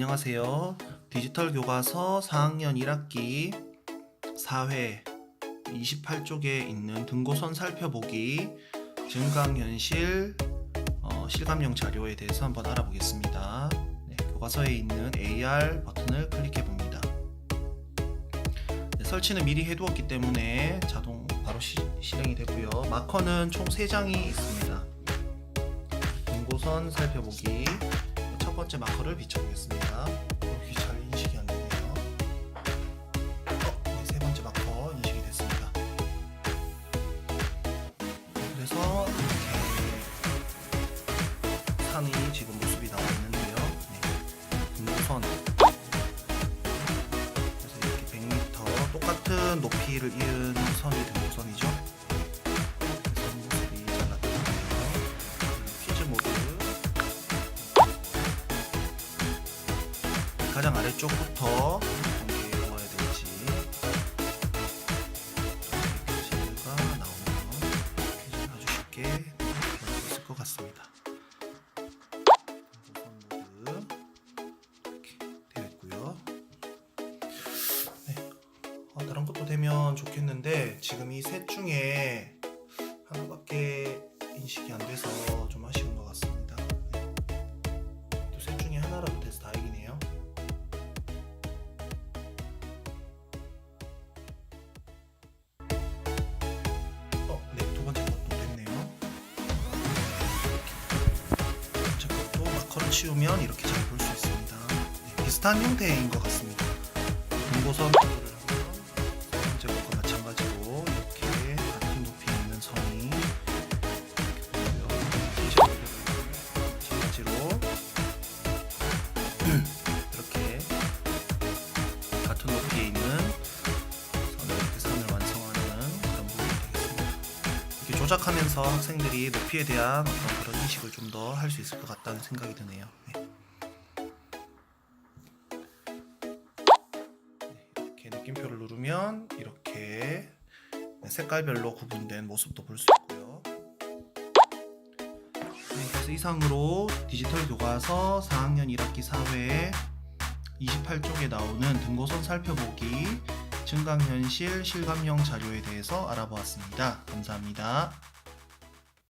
안녕하세요. 디지털 교과서 4학년 1학기 4회 28쪽에 있는 등고선 살펴보기 증강현실 어, 실감용 자료에 대해서 한번 알아보겠습니다. 네, 교과서에 있는 AR 버튼을 클릭해 봅니다. 네, 설치는 미리 해두었기 때문에 자동 바로 시, 실행이 되고요. 마커는 총 3장이 있습니다. 등고선 살펴보기 첫 번째 마커를 비춰보겠습니다. 여기 잘 인식이 안 되네요. 어, 네, 세 번째 마커 인식이 됐습니다. 그래서 이렇게 산이 지금 모습이 나와 있는데요. 네, 등고선 그래서 이렇게 100m 똑같은 높이를 이은 선이 등고선 가장 아래쪽부터 어떻게 모아야 될지 퀴즈가 나오면 퀴즈는 아주 쉽게 풀수 있을 것 같습니다. 모드 이렇게 되어 있고요. 네. 어, 다른 것도 되면 좋겠는데 지금 이 셋 중에 치우면 이렇게 잘 볼 수 있습니다. 네, 비슷한 형태인 것 같습니다. 등고선 조작하면서 학생들이 높이에 대한 어떤 그런 인식을 좀 더 할 수 있을 것 같다는 생각이 드네요. 네. 네, 이렇게 느낌표를 누르면 이렇게 네, 색깔별로 구분된 모습도 볼 수 있고요. 네, 그래서 이상으로 디지털 교과서 4학년 1학기 4회 28쪽에 나오는 등고선 살펴보기 증강현실 실감형 자료에 대해서 알아보았습니다. 감사합니다.